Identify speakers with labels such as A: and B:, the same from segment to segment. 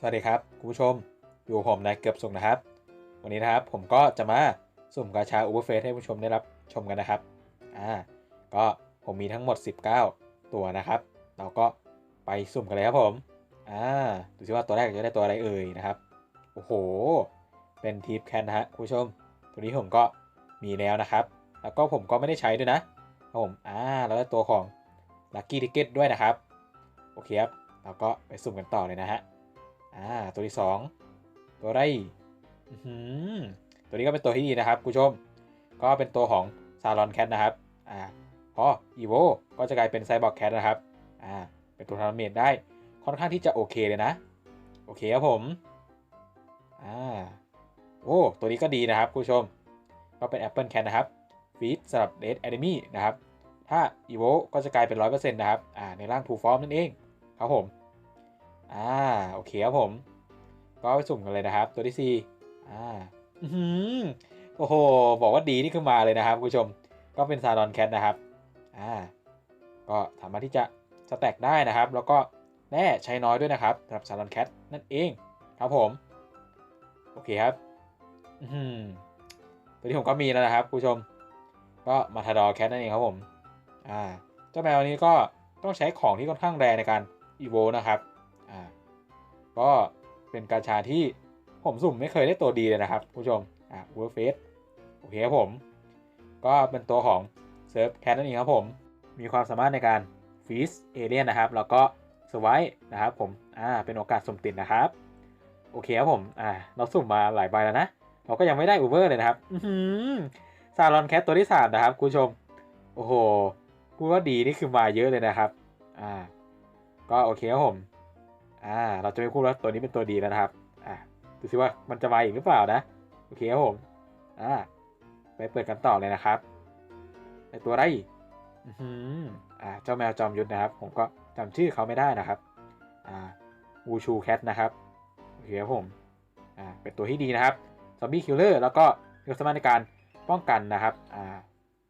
A: สวัสดีครับคุณผู้ชม อยู่ผมนายเกือบสุขนะครับ วันนี้นะครับผมก็จะมาสุ่มกาชาอูเบอร์เฟสให้ผู้ชมได้รับชมกันนะครับอ่าก็ผมมีทั้งหมด 19 ตัวนะครับ เราก็ไปสุ่มกันเลยครับผมอ่าดูสิว่าตัวแรกจะได้ตัวอะไรเอ่ยนะครับโอ้โห เป็นทีปแคนนะฮะคุณผู้ชม ตัวนี้ผมก็มีแล้วนะครับ แล้วก็ผมก็ไม่ได้ใช้ด้วยนะครับผมอ่าแล้วได้ตัวของลัคกี้ทิกเก็ตด้วยนะครับโอเคครับเราก็ไปสุ่มกันต่อเลยนะฮะ อ่าตัวที่ 2 ตัวไรตัวนี้ก็เป็นตัวที่ดีนะครับคุณผู้ชม ก็เป็นตัวของซารอนแคทนะครับอ่าพออีโวก็จะกลายเป็นไซบอร์กแคทนะครับอ่าเป็นตัวทาร์เมดได้ค่อนข้างที่จะโอเคเลยนะ โอเคครับผมอ่าโอ้ตัวนี้ก็ดีนะครับคุณผู้ชม ก็เป็น Apple Cat นะครับฟีดสำหรับ Red Enemy นะครับ ถ้า Evo ก็จะกลายเป็น 100%นะครับอ่าในร่าง True Form นั่นเอง ครับผม อ่าโอเคครับผม ก็ไปสุ่มกันเลยนะครับ ตัวที่สี่อ่าอือโอ้โห บอกว่าดีนี่คือมาเลยนะครับคุณผู้ชม ก็เป็นซาดอนแคทนะครับอ่าก็สามารถที่จะสแต็กได้นะครับ แล้วก็แน่ใช้น้อยด้วยนะครับสำหรับซาดอนแคทนั่นเองครับผม โอเคครับอือหือตัวที่ผมก็มีแล้วนะครับคุณผู้ชม ก็มาทาดอแคทนั่นเองครับผมอ่าเจ้าแมวนี้ก็ต้องใช้ของที่ค่อนข้างแรงในการอีโวนะครับ อ่าก็เป็นกาชาที่ผมสุ่มไม่เคยได้ตัวดีเลยนะครับ ผู้ชมอ่าเวอร์เฟสโอเคครับผม ก็เป็นตัวของเซิร์ฟแคทนั่นเองครับผมมีความสามารถในการฟีสเอเลียนนะครับ แล้วก็สไวนะครับผมอ่าเป็นโอกาสสุ่มติดนะครับโอเคครับผมอ่าเราสุ่มมาหลายใบแล้วนะเราก็ยังไม่ได้อูเบอร์เลยนะครับอือหือซารอนแคทตัวที่สามนะครับคุณผู้ชมโอ้โหพูดว่าดีนี่คือมาเยอะเลยนะครับ อ่า ก็โอเคครับผม อ่า เราจะไม่พูดว่าตัวนี้เป็นตัวดีแล้วนะครับ อ่าดูสิว่ามันจะมาอีกหรือเปล่านะ โอเคครับผม อ่า ไปเปิดกันต่อเลยนะครับไอตัวไรอือหืออ่า เจ้าแมวจอมยุทธนะครับ ผมก็จำชื่อเขาไม่ได้นะครับ อ่า วูชูแคทนะครับ โอเคครับผม อ่า เป็นตัวที่ดีนะครับ ซอมบี้คิลเลอร์ แล้วก็มีความสามารถในการป้องกันนะครับ อ่า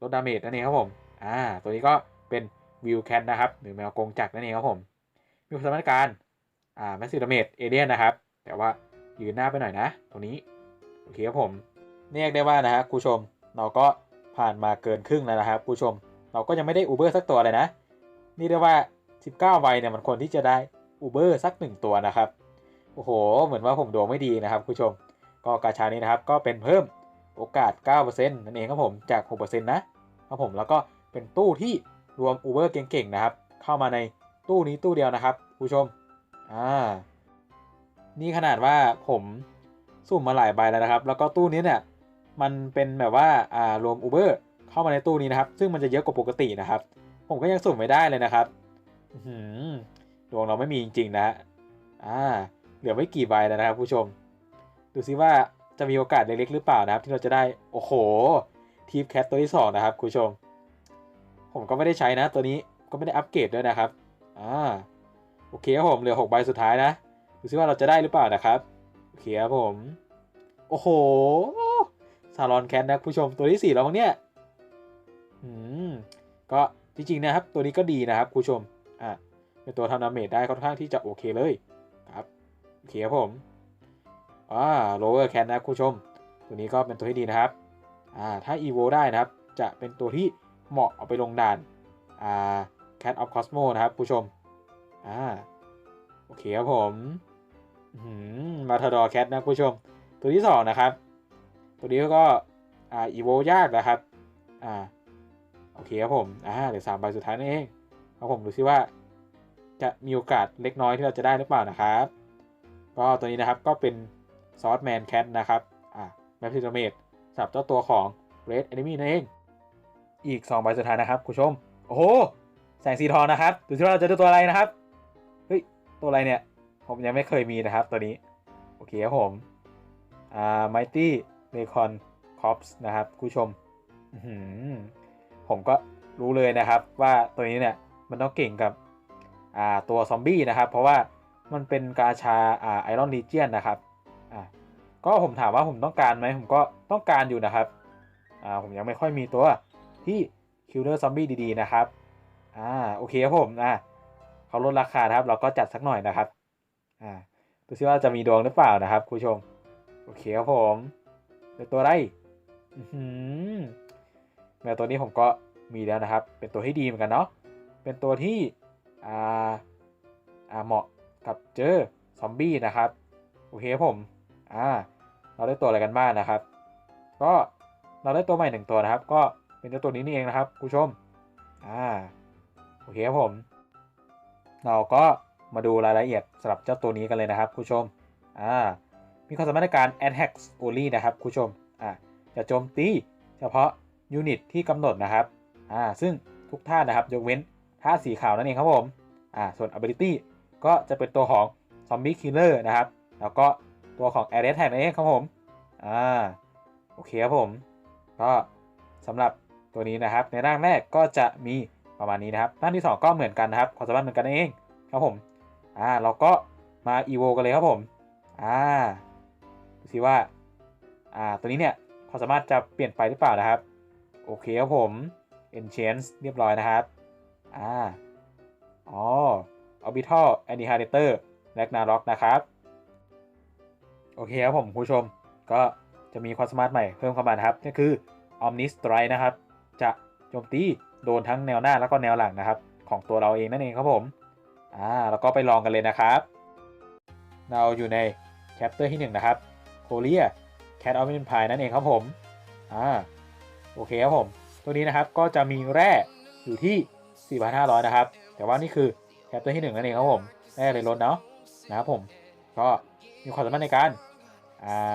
A: ลดดาเมจนั่นเองครับผม อ่า ตัวนี้ก็เป็นวิวแคทนะครับ หรือแมวกงจักรนั่นเองครับผม มีความสามารถในการ อ่าแมสซิลเมดเอเดียนนะครับ แต่ว่ายืนหน้าไปหน่อยนะ ตรงนี้ โอเคครับผมเรียกได้ว่านะฮะผู้ชม เราก็ผ่านมาเกินครึ่งแล้วนะครับผู้ชม เราก็ยังไม่ได้อูเบอร์สักตัวเลยนะ นี่เรียกว่า 19ใบเนี่ยมันควรที่จะได้อูเบอร์สักหนึ่งตัวนะครับ โอ้โห เหมือนว่าผมดวงไม่ดีนะครับผู้ชม ก็กาชานี้นะครับก็เป็นเพิ่มโอกาส 9%นั่นเองครับผมจาก 6%นะครับผมแล้วก็เป็นตู้ที่รวมอูเบอร์เก่งๆนะครับ เข้ามาในตู้นี้ตู้เดียวนะครับผู้ชม อ่า นี่ขนาดว่าผมสุ่มมาหลายใบแล้วนะครับ แล้วก็ตู้นี้เนี่ย มันเป็นแบบว่า อ่ารวม Uber เข้ามาในตู้นี้นะครับ ซึ่งมันจะเยอะกว่าปกตินะครับ ผมก็ยังสุ่มไม่ได้เลยนะครับดวงเราไม่มีจริง ๆ นะอ่า เหลือไม่กี่ใบแล้วนะครับ ผู้ชม ดูซิว่าจะมีโอกาสเล็กๆหรือเปล่านะครับ ที่เราจะได้ โอ้โห ทีมแคทตัวที่ 2 นะครับ คุณผู้ชม ผมก็ไม่ได้ใช้นะ ตัวนี้ก็ไม่ได้อัปเกรดด้วยนะครับ อ่า โอเคครับผมเหลือ6ใบสุดท้ายนะดูซิว่าเราจะได้หรือเปล่านะครับโอเคครับผม โอ้โหซารอนแคทนะผู้ชมตัวที่4แล้วมั้งเนี่ยอืมก็จริงๆนะครับ ตัวนี้ก็ดีนะครับผู้ชมอ่าเป็นตัวทำดาเมจได้ค่อนข้างที่จะโอเคเลยครับโอเคครับผมอ่าโลเวอร์แคทนะผู้ชม ตัวนี้ก็เป็นตัวที่ดีนะครับอ่าถ้าอีโวได้นะครับ จะเป็นตัวที่เหมาะเอาไปลงด่านอ่า Cat of Cosmo นะครับผู้ชม อ่าโอเคครับผมมาทาดอแคทนะผู้ชม ตัวที่สองนะครับ ตัวนี้ก็อ่าอีโวยากนะครับอ่าโอเคครับผมอ่าเหลือสามใบสุดท้ายนั่นเองครับผมดูซิว่า จะมีโอกาสเล็กน้อยที่เราจะได้หรือเปล่านะครับ ก็ตัวนี้นะครับก็เป็นซอสแมนแคทนะครับอ่าแมปซิโเมตสำหรับเจ้าตัวของ Red Enemy นั่นเอง อีก 2 ใบสุดท้ายนะครับ คุณผู้ชม โอ้โห แสงสีทองนะครับ ดูซิว่าเราจะได้ตัวอะไรนะครับ ตัวอะไรเนี่ย ผมยังไม่เคยมีนะครับตัวนี้ โอเคครับผมอ่า Mighty Recon Corps นะครับผู้ชมผมก็รู้เลยนะครับว่าตัวนี้เนี่ยมันต้องเก่งกับอ่าตัวซอมบี้นะครับ เพราะว่ามันเป็นกาชาอ่าไอรอนลีเจียนนะครับอ่าก็ผมถามว่าผมต้องการไหมผมก็ต้องการอยู่นะครับอ่าผมยังไม่ค่อยมีตัวที่คิลเลอร์ซอมบี้ดีๆนะครับอ่าโอเคครับผมอ่า เขาลดราคาครับ เราก็จัดสักหน่อยนะครับอ่าดูซิว่าจะมีดวงหรือเปล่านะครับคุณผู้ชม โอเคครับผมเป็นตัวไรอืแมวตัวนี้ผมก็มีแล้วนะครับ เป็นตัวที่ดีเหมือนกันเนาะเป็นตัวที่อ่าอ่าเหมาะกับเจอซอมบี้นะครับโอเคครับผมอ่าเราได้ตัวอะไรกันบ้างนะครับ ก็เราได้ตัวใหม่หนึ่งตัวนะครับ ก็เป็นเจ้าตัวนี้นี่เองนะครับคุณผู้ชมอ่าโอเคครับผม เราก็มาดูรายละเอียดสำหรับเจ้าตัวนี้กันเลยนะครับคุณผู้ชมอ่ามีความสามารถในการ attack only นะครับคุณผู้ชมอ่าจะโจมตีเฉพาะยูนิตที่กำหนดนะครับอ่าซึ่งทุกท่านะครับยกเว้นท่าสีขาวนั่นเองครับผมอ่าส่วน ability ก็จะเป็นตัวของ zombie killer นะครับ แล้วก็ตัวของ area tag นั่นเองครับผมอ่าโอเคครับผม ก็สำหรับตัวนี้นะครับในร่างแรกก็จะมี ประมาณนี้นะครับร่างที่ 2 ก็เหมือนกันนะครับความสามารถเหมือนกันเองครับผมอ่าเราก็มาอีโวกันเลยครับผมอ่าดูสิว่าอ่าตัวนี้เนี่ยความสามารถจะเปลี่ยนไปหรือเปล่านะครับ โอเคครับผม Enchant เรียบร้อยนะครับอ่าอ๋อ Orbital Annihilator Ragnarok นะครับโอเคครับผมคุณผู้ชมก็จะมีความสามารถใหม่เพิ่มเข้ามานะครับก็คือ Omni Strike นะครับ จะโจมตี โดนทั้งแนวหน้าแล้วก็แนวหลังนะครับ ของตัวเราเองนั่นเองครับผมอ่าแล้วก็ไปลองกันเลยนะครับ เราอยู่ใน chapter ที่ 1 นะครับ Korea Cat of Empire นั่นเองครับผมอ่าโอเคครับผม ตัวนี้นะครับก็จะมีแร่อยู่ที่ 4,500 นะครับ แต่ว่านี่คือ chapter ที่ 1 นั่นเองครับผมแร่เลยลดเนาะนะครับผมก็มีความสามารถในการอ่า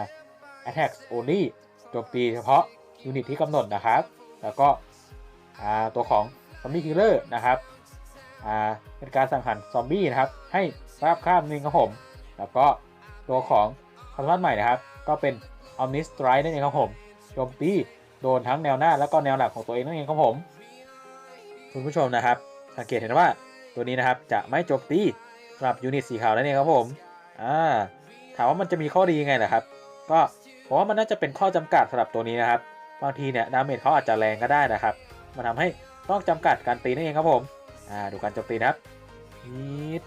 A: attack only โจมตีเฉพาะยูนิตที่กำหนดนะครับ แล้วก็ ตัวของ zombie killer นะครับเป็นการสังหารซอมบี้นะครับ ให้ราบข้ามหนึ่งครับผม แล้วก็ตัวของความสามารถใหม่นะครับ ก็เป็น Omni Strike นั่นเองครับผมโจมตีโดนทั้งแนวหน้าแล้วก็แนวหลังของตัวเองนั่นเองครับผม คุณผู้ชมนะครับ สังเกตเห็นว่าตัวนี้นะครับจะไม่โจมตีสำหรับยูนิตสีขาวนั่นเองครับผมอ่าถามว่ามันจะมีข้อดียังไงนะครับ ก็ผมว่ามันน่าจะเป็นข้อจำกัดสำหรับตัวนี้นะครับ บางทีเนี่ยดาเมจเขาอาจจะแรงก็ได้นะครับ มันทำให้ต้องจำกัดการตีนั่นเองครับผมอ่าดูการโจมตีนะครับนิด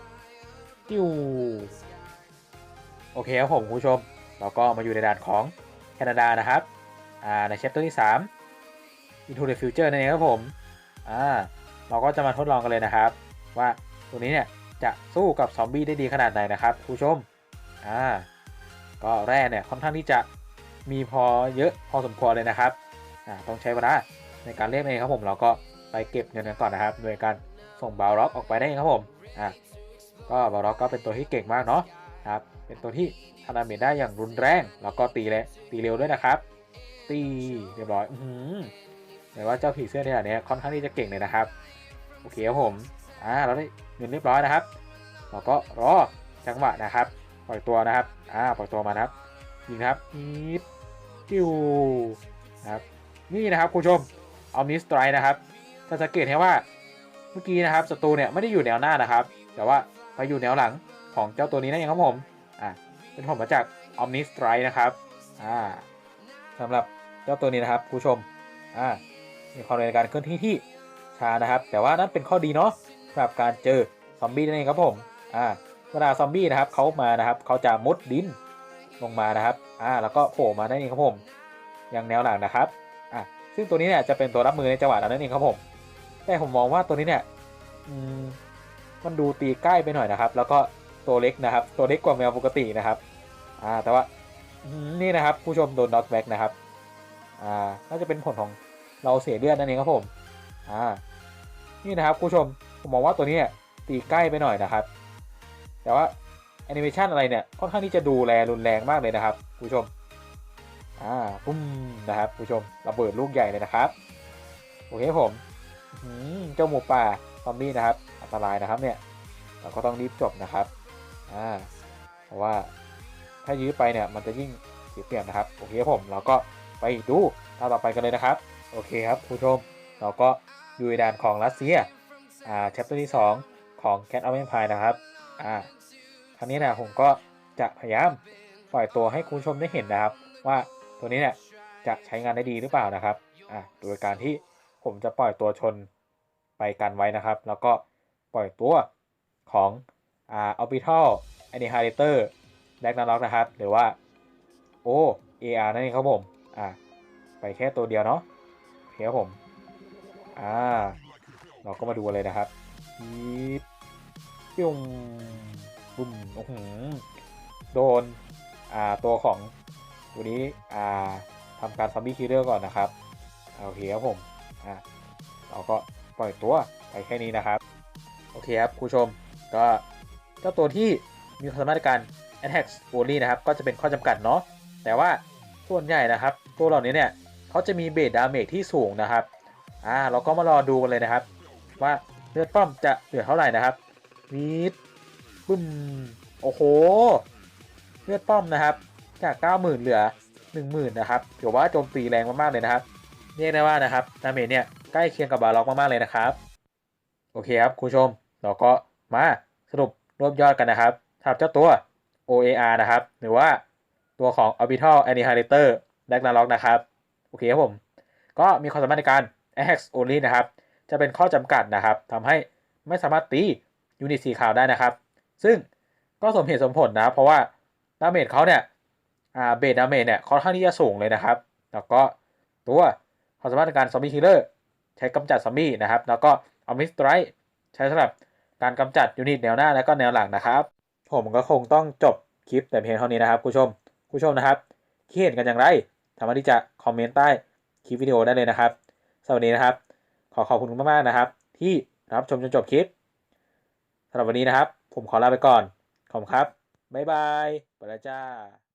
A: ติ้วโอเคครับผมคุณผู้ชม เราก็มาอยู่ในด่านของแคนาดานะครับอ่าในเชปเตอร์ที่ 3 Into the Future นั่นเองครับผมอ่าเราก็จะมาทดลองกันเลยนะครับ ว่าตัวนี้เนี่ยจะสู้กับซอมบี้ได้ดีขนาดไหนนะครับคุณผู้ชมอ่าก็แร่เนี่ยค่อนข้างที่จะมีพอเยอะพอสมควรเลยนะครับอ่าต้องใช้เวลา ในการเรียกเองครับผมเราก็ไปเก็บเงินกันก่อนนะครับ โดยการส่งบาล็อกออกไปได้เองครับผมอ่าก็บาล็อกก็เป็นตัวที่เก่งมากเนาะครับเป็นตัวที่ทำดาเมจได้อย่างรุนแรงแล้วก็ตีเลยตีเร็วด้วยนะครับ ตีเรียบร้อยอือหือแต่ว่าเจ้าผีเสื้อในด่านนี้ค่อนข้างที่จะเก่งเลยนะครับโอเคครับผมอ่าเราได้เงินเรียบร้อยนะครับเราก็รอจังหวะนะครับ ปล่อยตัวนะครับอ่าปล่อยตัวมานะครับยิงครับนิดจิ้วนะครับนี่นะครับคุณผู้ชม ออมนิสไตร์นะครับจะสังเกตเห็นว่าเมื่อกี้นะครับศัตรูเนี่ยไม่ได้อยู่แนวหน้านะครับ แต่ว่าไปอยู่แนวหลังของเจ้าตัวนี้นั่นเองครับผมอ่าเป็นผลมาจากออมนิสไตร์นะครับอ่าสำหรับเจ้าตัวนี้นะครับคุณผู้ชมอ่ามีความเร็วในการเคลื่อนที่ที่ช้านะครับ แต่ว่านั่นเป็นข้อดีเนาะสำหรับการเจอซอมบี้นั่นเองครับผมอ่าเวลาซอมบี้นะครับเขามานะครับเขาจะมุดดินลงมานะครับ อ่า แล้วก็โผล่มาได้เองครับผม อย่างแนวหลังนะครับ ซึ่งตัวนี้เนี่ยจะเป็นตัวรับมือในจังหวะนั้นเองครับผม แต่ผมมองว่าตัวนี้เนี่ยมมันดูตีใกล้ไปหน่อยนะครับ แล้วก็ตัวเล็กนะครับ ตัวเล็กกว่าแมวปกตินะครับ อ่า แต่ว่านี่นะครับ ผู้ชมโดนน็อกแบ็กนะครับ อ่า น่าจะเป็นผลของเราเสียเลือดนั่นเองครับผม อ่า นี่นะครับผู้ชม ผมมองว่าตัวนี้เนี่ยตีใกล้ไปหน่อยนะครับ แต่ว่าแอนิเมชันอะไรเนี่ย ค่อนข้างที่จะดูแลรุนแรงมากเลยนะครับผู้ชม อ่าปุ้มนะครับผู้ชมระเบิดลูกใหญ่เลยนะครับโอเคผมหือเจ้าหมูป่าซอมบี้นะครับ อันตรายนะครับเนี่ยเราก็ต้องรีบจบนะครับอ่าเพราะว่าถ้ายื้อไปเนี่ยมันจะยิ่งเสียเปรียบนะครับโอเคผมเราก็ไปดูตาต่อไปกันเลยนะครับ โอเคครับผู้ชม เราก็อยู่ในด่านของรัสเซียอ่า chapter ที่ 2 ของ Cat of Empire นะครับอ่าครั้งนี้นะผมก็จะพยายามปล่อยตัวให้คุณชมได้เห็นนะครับ ว่า ตัวนี้เนี่ยจะใช้งานได้ดีหรือเปล่านะครับอ่าโดยการที่ผมจะปล่อยตัวชนไปกันไว้นะครับ แล้วก็ปล่อยตัวของอ่า orbital annihilator แดกนาล็อกนะครับ หรือว่าโอ้ AR นั่นเองครับผมอ่าไปแค่ตัวเดียวเนาะโอเคครับผมอ่าเราก็มาดูเลยนะครับยิบปิ้งบุ้มโอ้โหโดนอ่าตัวของ วนี้อ่าทำการซอมบี้คิลเลอร์ก่อนนะครับอ่าโอเคครับผมอ่าเราก็ปล่อยตัวไปแค่นี้นะครับโอเคครับคุณผู้ชมก็เจ้าตัวที่มีความสามารถในการ attack only นะครับก็จะเป็นข้อจำกัดเนาะแต่ว่าส่วนใหญ่นะครับ ตัวเหล่านี้เนี่ยเขาจะมีเบสดาเมจที่สูงนะครับอ่าเราก็มารอดูกันเลยนะครับ ว่าเลือดป้อมจะเหลือเท่าไหร่นะครับวีดบึ้มโอ้โห เลือดป้อมนะครับ จาก 90,000 เหลือ 10,000 นะครับถือว่าโจมตีแรงมากๆเลยนะครับเรียกได้ว่านะครับดาเมจเนี่ยใกล้เคียงกับบาล็อกมากๆเลยนะครับ โอเคครับคุณผู้ชมเราก็มาสรุปรวบยอดกันนะครับสำหรับเจ้าตัว OAR นะครับ หรือว่าตัวของ Orbital Annihilator d a g n a r o k นะครับ โอเคครับผม ก็มีความสามารถในการ Axe Only นะครับ จะเป็นข้อจำกัดนะครับทำให้ไม่สามารถตียูนิตสีขาวได้นะครับ ซึ่งก็สมเหตุสมผลนะ เพราะว่าดาเมจเขาเนี่ย เบสดาเมจเนี่ยค่อนข้างที่จะสูงเลยนะครับ แล้วก็ตัวความสามารถในการซอมบี้คิลเลอร์ใช้กำจัดซอมบี้นะครับ แล้วก็อ m มิสไตรใช้สำหรับการกำจัดยูนิตแนวหน้าและก็แนวหลังนะครับ ผมก็คงต้องจบคลิปแต่เพียงเท่านี้นะครับคุณผู้ชมคุณผู้ชมนะครับคิดเห็นกันอย่างไรสามารถที่จะคอมเมนต์ใต้คลิปวิดีโอได้เลยนะครับสวัสดีนะครับ ขอขอบคุณมากๆนะครับ ที่รับชมจนจบคลิปสำหรับวันนี้นะครับ ผมขอลาไปก่อนขอบคุณครับบ๊ายบายไปแล้วจ้า